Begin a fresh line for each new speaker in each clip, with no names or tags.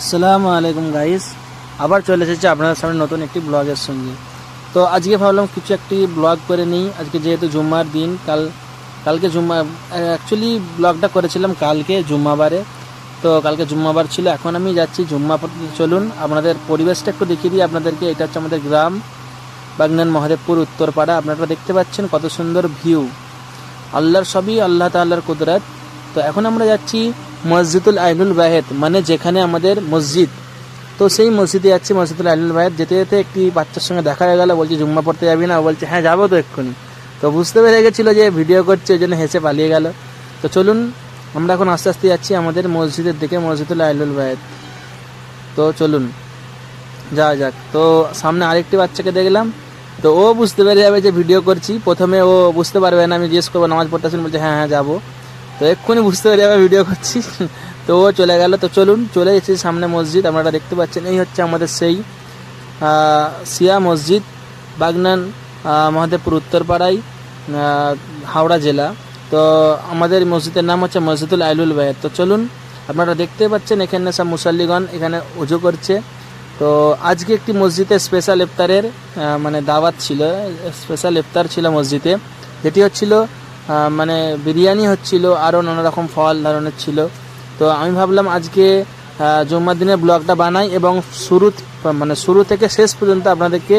আসসালামু আলাইকুম গাইস। আবার চলে এসেছে আপনাদের সামনে নতুন একটি ব্লগের সঙ্গে। তো আজকে ভাবলাম কিছু একটি ব্লগ করে নিই। আজকে যেহেতু জুম্মার দিন, কাল, কালকে জুম্মা অ্যাকচুয়ালি ব্লগটা করেছিলাম কালকে, জুম্মাবারে। তো কালকে জুম্মাবার ছিল, এখন আমি যাচ্ছি জুম্মা। চলুন। আপনাদের পরিবেশটা একটু দেখিয়ে দিই। আপনাদেরকে এটা হচ্ছে আমাদের গ্রাম, বাগনান মহাদেবপুর, উত্তরপাড়া। আপনারা দেখতে পাচ্ছেন কত সুন্দর ভিউ আল্লাহর সবই আল্লাহ তাল্লাহর কুদরত। তো এখন আমরা যাচ্ছি মসজিদুল আইনুল বাহেদ মানে যেখানে আমাদের মসজিদ। তো সেই মসজিদে যাচ্ছি, মসজিদুল আইনুল বাহেদ যেতে যেতে একটি বাচ্চার সঙ্গে দেখা হয়ে গেল, বলছে, জুম্মা পড়তে যাবি না? বলছে হ্যাঁ যাব তো এক্ষুনি। তো বুঝতে পেরে গেছিল যে ভিডিও করছে, ওই জন্য হেসে পালিয়ে গেল। তো চলুন, আমরা এখন আস্তে আস্তে যাচ্ছি আমাদের মসজিদের দিকে, মসজিদুল আইনুল বাহেদ তো চলুন, যাওয়া যাক। তো সামনে আরেকটি বাচ্চাকে দেখলাম। তো ও বুঝতে পেরে যাবে যে ভিডিও করছি। প্রথমে ও বুঝতে পারবে না আমি জিজ্ঞেস করব, নামাজ পড়তে আসুন? বলছে হ্যাঁ হ্যাঁ যাব। তো এক্ষুনি বুঝতে পেরে যাবে ভিডিও করছি। তো ও চলে গেল। তো চলুন, চলে এসেছি সামনে মসজিদ। আপনারা দেখতে পাচ্ছেন, এই হচ্ছে আমাদের সেই সিয়া মসজিদ, বাগনান মহাদেবপুর উত্তরপাড়ায় হাওড়া জেলা। তো আমাদের মসজিদের নাম হচ্ছে মসজিদুল আইলুল বায়ের তো চলুন, আপনারা দেখতে পাচ্ছেন, এখানে সব মুসল্লিগণ এখানে উজু করছে। তো আজকে একটি মসজিদে স্পেশাল ইফতারের মানে দাওয়াত ছিল স্পেশাল ইফতার ছিল মসজিদে। যেটি হচ্ছিল মানে বিরিয়ানি হচ্ছিল, আরও নানা রকম ফল ধরনের ছিল। তো আমি ভাবলাম আজকে জুম্মার দিনের ব্লগটা বানাই এবং শুরু মানে শুরু থেকে শেষ পর্যন্ত আপনাদেরকে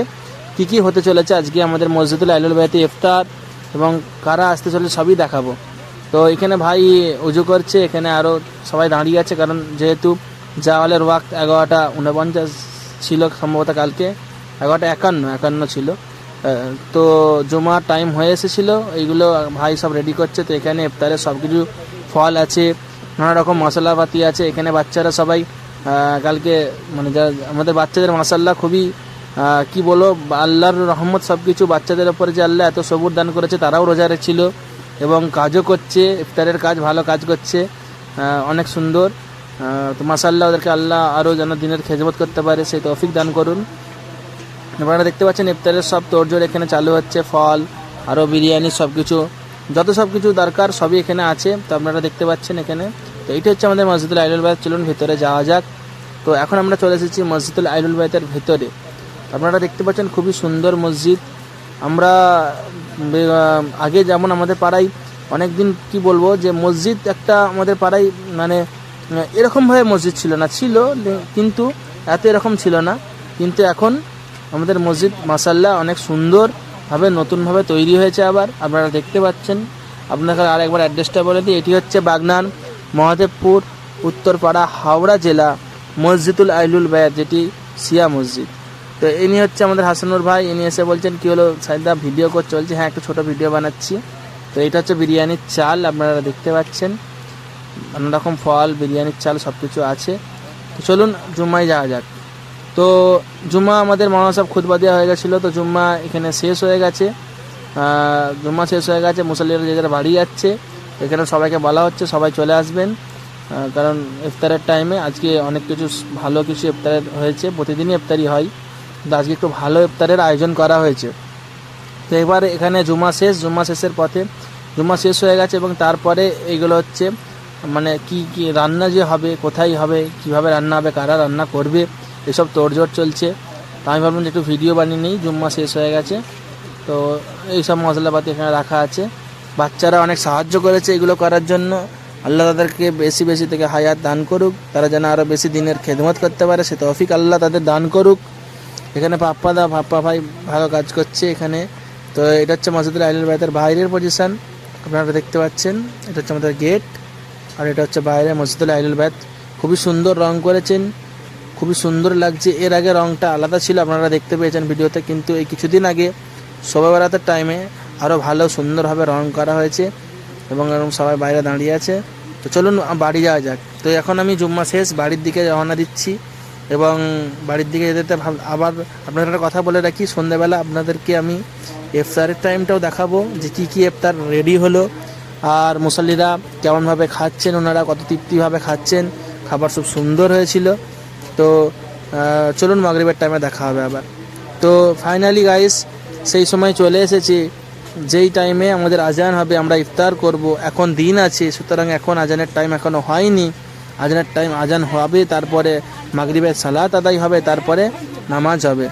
কী কী হতে চলেছে আজকে আমাদের মসজিদুল আইলুল বাড়িতে ইফতার এবং কারা আসতে চলে সবই দেখাবো। তো এখানে ভাই উজু করছে, এখানে আরও সবাই দাঁড়িয়ে আছে কারণ যেহেতু জাওয়ালের ওয়াক্ত এগারোটা উনপঞ্চাশ ছিল সম্ভবত কালকে, এগারোটা একান্ন একান্ন ছিল। তো জমার টাইম হয়ে এসেছিল, এইগুলো ভাই সব রেডি করছে, তো এখানে ইফতারে সব কিছু ফল আছে নানা রকম মশলাপাতি আছে, এখানে বাচ্চারা সবাই কালকে মানে যা, আমাদের বাচ্চাদের মাসাল্লাহ খুবই কি বলো আল্লাহর রহমত সব কিছু বাচ্চাদের ওপরে যে আল্লাহ এত সবুর দান করেছে, তারাও রোজা ছিল এবং কাজও করছে, ইফতারের কাজ, ভালো কাজ করছে অনেক সুন্দর তো মাসাল্লাহ ওদেরকে আল্লাহ আরও যেন দিনের খেজমত করতে পারে, সেই তৌফিক দান করুন। আপনারা দেখতে পাচ্ছেন ইফতারের সব তোড়জোড় এখানে চালু হচ্ছে, ফল আরও বিরিয়ানি সব কিছু যত সব কিছু দরকার সবই এখানে আছে, তো আপনারা দেখতে পাচ্ছেন এখানে। তো এইটা হচ্ছে আমাদের মসজিদুল আইলুল বাইত, চলুন ভেতরে যাওয়া যাক। তো এখন আমরা চলে এসেছি মসজিদুল আইলুল বাইতের ভেতরে। আপনারা দেখতে পাচ্ছেন খুবই সুন্দর মসজিদ। আমরা আগে যেমন আমাদের পাড়ায় অনেক দিন কি বলব যে মসজিদ একটা আমাদের পাড়ায় মানে এরকমভাবে মসজিদ ছিল না, ছিল, কিন্তু এত এরকম ছিল না। কিন্তু এখন আমাদের মসজিদ মাসাল্লাহ অনেক সুন্দরভাবে নতুনভাবে তৈরি হয়েছে আবার, আপনারা দেখতে পাচ্ছেন। আপনাকে আর একবার অ্যাড্রেসটা বলে দিই, এটি হচ্ছে বাগনান মহাদেবপুর, উত্তরপাড়া, হাওড়া জেলা, মসজিদুল আইলুল বায়াত, যেটি সিয়া মসজিদ। তো ইনি হচ্ছে আমাদের হাসানুর ভাই, ইনি এসে বলছেন, কী হলো সাইদা, ভিডিও কর চলছে হ্যাঁ একটু ছোটো ভিডিও বানাচ্ছি। তো এটা হচ্ছে বিরিয়ানির চাল, আপনারা দেখতে পাচ্ছেন। নানা রকম ফল, বিরিয়ানির চাল সব কিছু আছে। তো চলুন, জুম্মায় যাওয়া যাক। তো জুম্মা আমাদের মহানা সাহেব খুদবা দেওয়া হয়ে গেছিল, তো জুম্মা এখানে শেষ হয়ে গেছে। জুম্মা শেষ হয়ে গেছে, মুসল্লিরা যে যারা বাড়ি যাচ্ছে, এখানে সবাইকে বলা হচ্ছে সবাই চলে আসবেন। কারণ ইফতারের টাইমে আজকে অনেক কিছু ভালো কিছু ইফতারের হয়েছে, প্রতিদিনই ইফতারি হয়। কিন্তু আজকে একটু ভালো ইফতারের আয়োজন করা হয়েছে। তো এবার এখানে জুমা শেষ জুমা শেষের পথে জুমা শেষ হয়ে গেছে এবং তারপরে এইগুলো হচ্ছে মানে কি কি রান্না যে হবে, কোথায় হবে, কীভাবে রান্না হবে, কারা রান্না করবে এসব তোড়জোড় চলছে। তো আমি ভাবলাম যে একটু ভিডিও বানিয়ে নিই, জুম্মা শেষ হয়ে গেছে। তো এইসব মশলাপাতি এখানে রাখা আছে। বাচ্চারা অনেক সাহায্য করেছে এগুলো করার জন্য। আল্লাহ তাদেরকে বেশি বেশি থেকে হায়াত দান করুক। তারা যেন আরও বেশি দিনের খেদমত করতে পারে। সে তৌফিক আল্লাহ তাদের দান করুক। এখানে পাপ্পা দা, পাপ্পা ভাই ভালো কাজ করছে এখানে। তো এটা হচ্ছে মসজিদুল আইলুল বাইতের বাইরের পজিশন আপনারা দেখতে পাচ্ছেন, এটা হচ্ছে আমাদের গেট আর এটা হচ্ছে বাইরে মসজিদুল আইলুল বাইত খুবই সুন্দর রং করেছেন। খুবই সুন্দর লাগছে। এর আগে রংটা আলাদা ছিল, আপনারা দেখতে পেয়েছেন ভিডিওতে, কিন্তু এই কিছুদিন আগে শোভা বেড়াতের টাইমে আরও ভালো সুন্দরভাবে রং করা হয়েছে এবং এরকম সবাই বাইরে দাঁড়িয়ে আছে। তো চলুন বাড়ি যাওয়া যাক। তো এখন আমি জুম্মা শেষ, বাড়ির দিকে রওনা দিচ্ছি এবং বাড়ির দিকে যেতে ভাব, আবার আপনাদের একটা কথা বলে রাখি সন্ধ্যাবেলা আপনাদেরকে আমি ইফতারের টাইমটাও দেখাবো যে কী কী ইফতার রেডি হলো, আর মুসল্লিরা কেমনভাবে খাচ্ছেন, ওনারা কত তৃপ্তিভাবে খাচ্ছেন, খাবার খুব সুন্দর হয়েছিল। তো চলুন মাগরিবের টাইমে দেখা হবে আবার। তো ফাইনালি গাইস সেই সময় চলে এসেছি। যেই টাইমে আমাদের আজান হবে, আমরা ইফতার করব। এখন দিন আছে, সুতরাং এখন আজানের টাইম এখনও হয়নি। আজানের টাইম আজান হবে, তারপরে মাগরিবের সালাত আদায় হবে, তারপরে নামাজ হবে।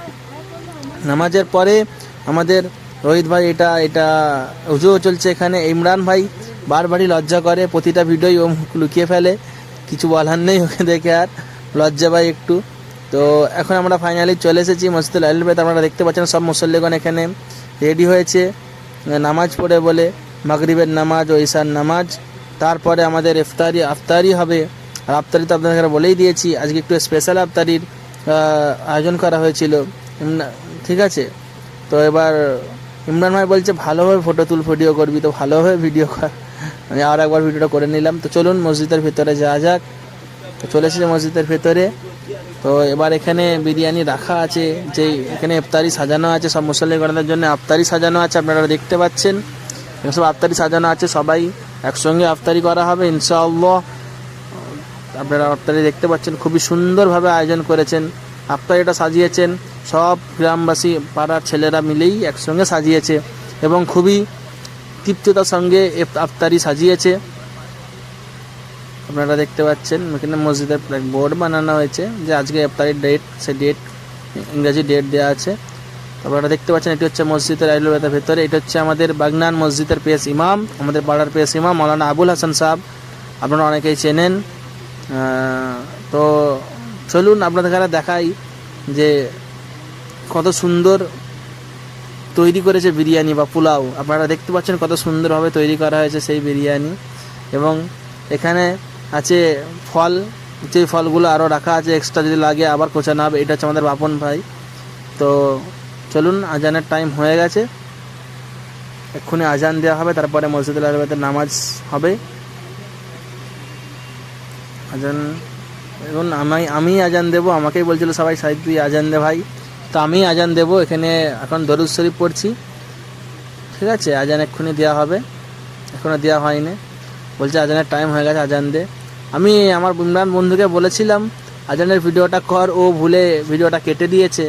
নামাজের পরে আমাদের রোহিত ভাই, এটা এটা উজুও চলছে এখানে। ইমরান ভাই বারবারই লজ্জা করে, প্রতিটা ভিডিওই ও লুকিয়ে ফেলে। কিছু বলার নেই ওকে দেখে আর। লজ্জা পাই একটু। তো এখন আমরা ফাইনালি চলে এসেছি মসজিদুল আলবেদ আপনারা দেখতে পাচ্ছেন সব মুসল্লিগণ এখানে রেডি হয়েছে। নামাজ পড়ে বলে, মাগরিবের নামাজ ও ঈশার নামাজ। তারপরে আমাদের ইফতারি, আফতারি হবে। আর আফতারি তো আপনাদের বলেই দিয়েছি, আজকে একটু স্পেশাল আফতারির আয়োজন করা হয়েছিল। ঠিক আছে? তো এবার ইমরান ভাই বলছে, ভালোভাবে ফটো তুল ভিডিও করবি তো ভালোভাবে ভিডিও কর। আমি আর একবার ভিডিওটা করে নিলাম। তো চলুন মসজিদের ভিতরে যাওয়া যাক। তো চলে এসেছে মসজিদের ভেতরে। তো এবার এখানে বিরিয়ানি রাখা আছে, যে এখানে ইফতারি সাজানো আছে, সব মুসল্লিগণদের জন্য আফতারি সাজানো আছে, আপনারা দেখতে পাচ্ছেন। সব আফতারি সাজানো আছে, সবাই একসঙ্গে আফতারি করা হবে, ইনশাআল্লাহ। আপনারা আফতারি দেখতে পাচ্ছেন, খুবই সুন্দরভাবে আয়োজন করেছেন। আফতারিটা সাজিয়েছেন, সব গ্রামবাসী, পাড়ার ছেলেরা মিলেই একসঙ্গে সাজিয়েছে এবং খুবই তৃপ্ততার সঙ্গে আফতারি সাজিয়েছে। আপনারা দেখতে পাচ্ছেন, এখানে মসজিদের বোর্ড বানানো হয়েছে যে আজকে ইফতারির ডেট সে ডেট ইংরেজি ডেট দেওয়া আছে। আপনারা দেখতে পাচ্ছেন, এটি হচ্ছে মসজিদের আইলুবেতার ভেতরে, এটা হচ্ছে আমাদের বাগনান মসজিদের পেস ইমাম, আমাদের পাড়ার পেস ইমাম মৌলানা আবুল হাসান সাহেব, আপনারা অনেকেই চেনেন। তো চলুন আপনাদের দেখাই যে কত সুন্দর তৈরি করেছে বিরিয়ানি বা পোলাও। আপনারা দেখতে পাচ্ছেন কত সুন্দরভাবে তৈরি করা হয়েছে সেই বিরিয়ানি। এবং এখানে আছে ফল, যে ফলগুলো আরও রাখা আছে এক্সট্রা যদি লাগে আবার কোচানো হবে, এটা হচ্ছে আমাদের বাপন ভাই। তো চলুন, আজানের টাইম হয়ে গেছে। এক্ষুনি আজান দেওয়া হবে, তারপরে মসজিদুল আলবাদের নামাজ হবে। আজান এখন আমি আমি আজান দেবো, আমাকেই বলছিল সবাই সাহিদ তুই আজান দে ভাই। তো আমি আজান দেবো, এখানে এখন দরুদ শরীফ পড়ছি। ঠিক আছে, আজান এক্ষুনি দেওয়া হবে। এখনও দেওয়া হয়নি। বলছে, আজানের টাইম হয়ে গেছে, আজান দে। আমি আমার ইমরান বন্ধুকে বলেছিলাম, আজানের ভিডিওটা কর, ও ভুলে ভিডিওটা কেটে দিয়েছে।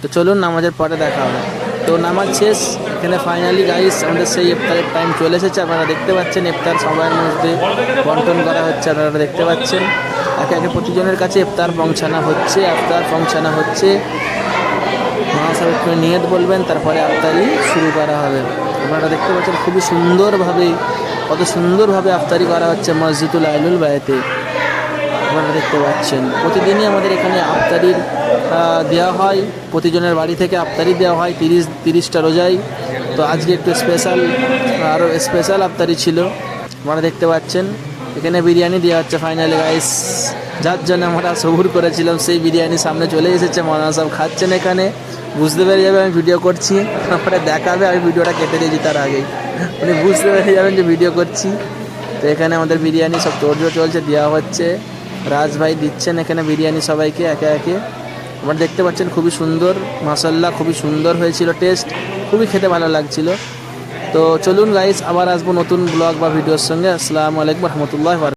তো চলুন, নামাজের পরে দেখা হবে। তো নামাজ শেষ, এখানে ফাইনালি গাইস আমাদের সেই ইফতারের টাইম চলে এসেছে। আপনারা দেখতে পাচ্ছেন, ইফতার সবার মধ্যে বন্টন করা হচ্ছে, আপনারা দেখতে পাচ্ছেন। একে একে প্রতিজনের কাছে ইফতার পৌঁছানো হচ্ছে ইফতার পৌঁছানো হচ্ছে। মহাসাহেব নিয়ত বলবেন, তারপরে আফতারি শুরু করা হবে। আপনারা দেখতে পাচ্ছেন, খুবই সুন্দরভাবে কত সুন্দরভাবে আফতারি করা হচ্ছে মসজিদুল আইলুল বায়তে। আপনারা দেখতে পাচ্ছেন। প্রতিদিনই আমাদের এখানে আফতারির দেওয়া হয়। প্রতিজনের বাড়ি থেকে আফতারি দেওয়া হয় তিরিশ, তিরিশটা রোজাই। তো আজকে একটু স্পেশাল আরও স্পেশাল আফতারি ছিল। আপনারা দেখতে পাচ্ছেন। এখানে বিরিয়ানি দেওয়া হচ্ছে ফাইনালি গাইস যার জন্য আমরা সবুর করেছিলাম, সেই বিরিয়ানি সামনে চলে এসেছে মনা সব খাচ্ছেন এখানে। বুঝতে পেরে যাবে আমি ভিডিও করছি। তারপরে দেখাবে, আমি ভিডিওটা কেটে দিয়েছি তার আগেই। উনি বুঝতে পেরে যাবেন যে ভিডিও করছি। তো এখানে আমাদের বিরিয়ানি সব তোড়জোড় চলছে, দেওয়া হচ্ছে। রাজ ভাই দিচ্ছেন এখানে বিরিয়ানি সবাইকে, একে একে। আপনারা দেখতে পাচ্ছেন খুবই সুন্দর মাসাল্লাহ খুবই সুন্দর হয়েছিল টেস্ট খুবই খেতে ভালো লাগছিল। তো চলুন গাইস আবার আসব নতুন ব্লগ বা ভিডিওর সঙ্গে। আসসালামু আলাইকুম রহমতুল্লাহ